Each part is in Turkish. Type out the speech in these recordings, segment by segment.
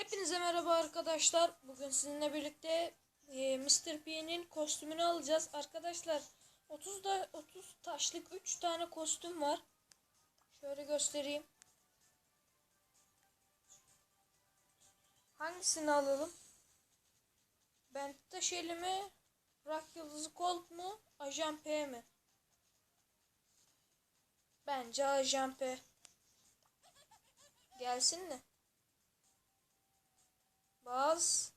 Hepinize merhaba arkadaşlar. Bugün sizinle birlikte e, Mr. P'nin kostümünü alacağız. Arkadaşlar 30 da 30 taşlık 3 tane kostüm var. Şöyle göstereyim. Hangisini alalım? Benta Shelly mi? Rock Yıldızı Colt mu? Ajan P mi? Bence Ajan P. Gelsin mi? Bas.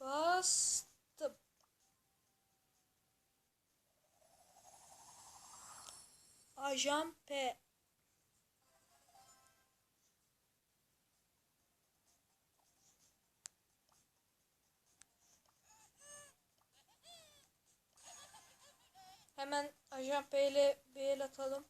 Bastım. Ajan P. Hemen Ajan P ile bir el atalım.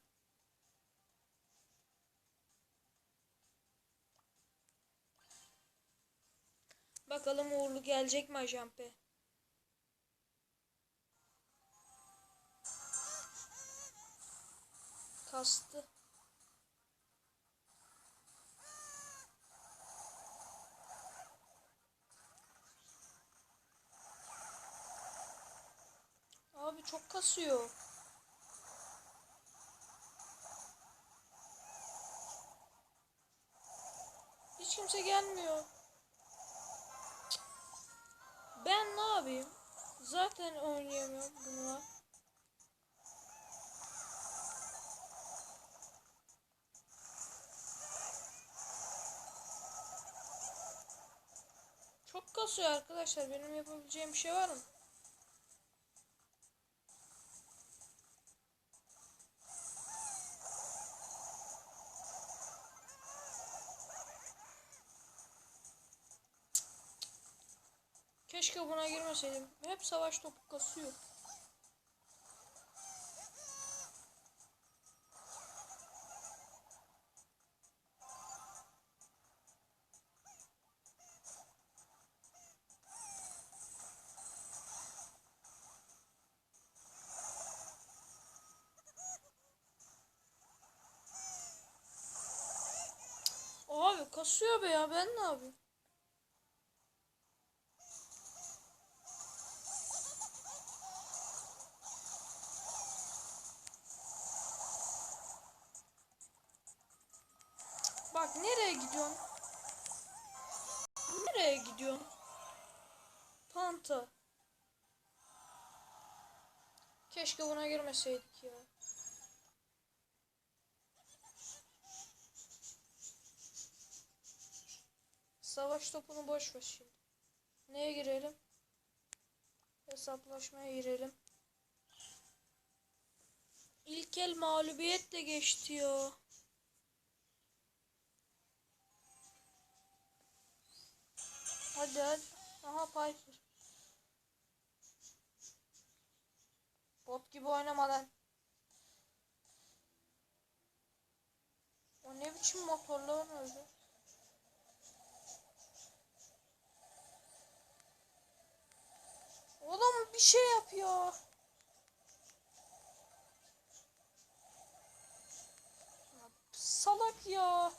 Bakalım uğurlu gelecek mi Ajan P? Kastı. Abi çok kasıyor. Hiç kimse gelmiyor. Ben ne yapayım? Zaten oynayamıyorum bununla. Çok kasıyor arkadaşlar. Benim yapabileceğim bir şey var mı? Keşke buna girmeseydim. Hep savaş topu kasıyor. Abi kasıyor be ya ben ne yapayım? Nereye gidiyorsun? Nereye gidiyorsun? Panta. Keşke buna girmeseydik ya. Savaş topunu boş ver şimdi. Neye girelim? Hesaplaşmaya girelim. İlk el mağlubiyetle geçti ya. Hadi hadi. Aha Piper. Bot gibi oynama lan. O ne biçim motorla öyle? Oğlum bir şey yapıyor. Ya, Salak. Ya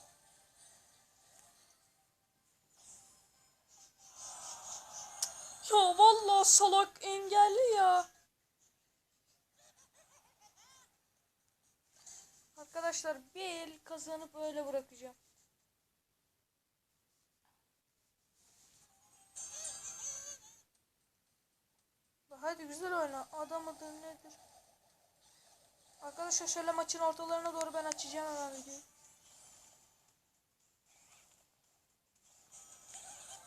salak engelli ya. Arkadaşlar bir el kazanıp öyle bırakacağım. Hadi güzel oyna. Adam adı nedir? Arkadaşlar şöyle maçın ortalarına doğru ben açacağım hemen videoyu.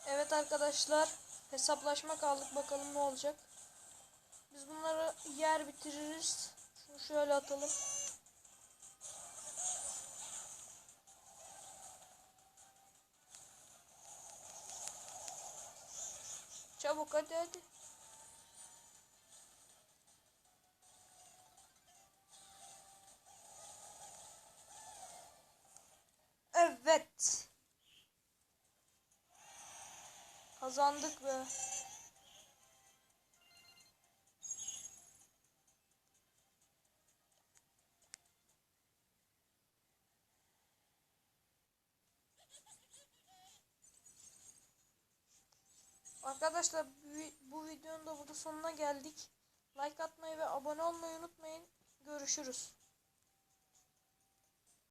Evet arkadaşlar. Hesaplaşma kaldık. Bakalım ne olacak. Biz bunları yer bitiririz. Şunu şöyle atalım. Çabuk hadi hadi. Evet. Kazandık be. Arkadaşlar bu videonun da burada sonuna geldik. Like atmayı ve abone olmayı unutmayın. Görüşürüz.